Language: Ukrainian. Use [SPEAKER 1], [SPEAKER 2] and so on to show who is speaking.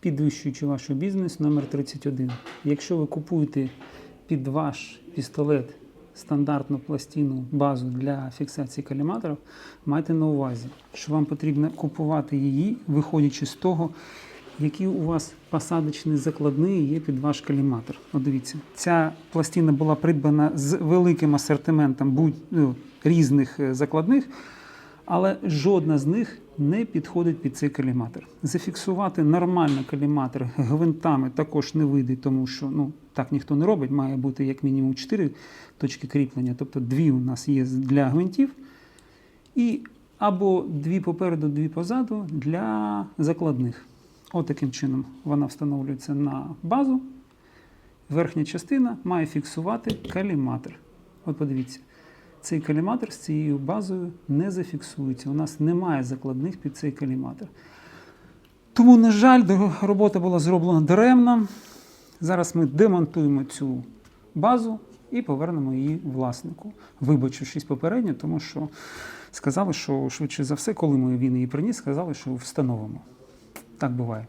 [SPEAKER 1] підвищуючи ваш бізнес номер 31. Якщо ви купуєте під ваш пістолет стандартну пластину базу для фіксації каліматорів, майте на увазі, що вам потрібно купувати її, виходячи з того, які у вас посадочні закладні є під ваш каліматор. От дивіться, ця пластина була придбана з великим асортиментом будь, ну, різних е, закладних, але жодна з них не підходить під цей каліматор. Зафіксувати нормально каліматор гвинтами також не вийде, тому що ну, так ніхто не робить. Має бути як мінімум 4 точки кріплення, тобто дві у нас є для гвинтів, і або дві попереду, дві позаду для закладних. От таким чином вона встановлюється на базу. Верхня частина має фіксувати каліматор. От подивіться, цей каліматор з цією базою не зафіксується. У нас немає закладних під цей каліматор. Тому, на жаль, робота була зроблена даремно. Зараз ми демонтуємо цю базу і повернемо її власнику, вибачившись попередньо, тому що сказали, що швидше за все, коли ми він її приніс, сказали, що встановимо. Так буває.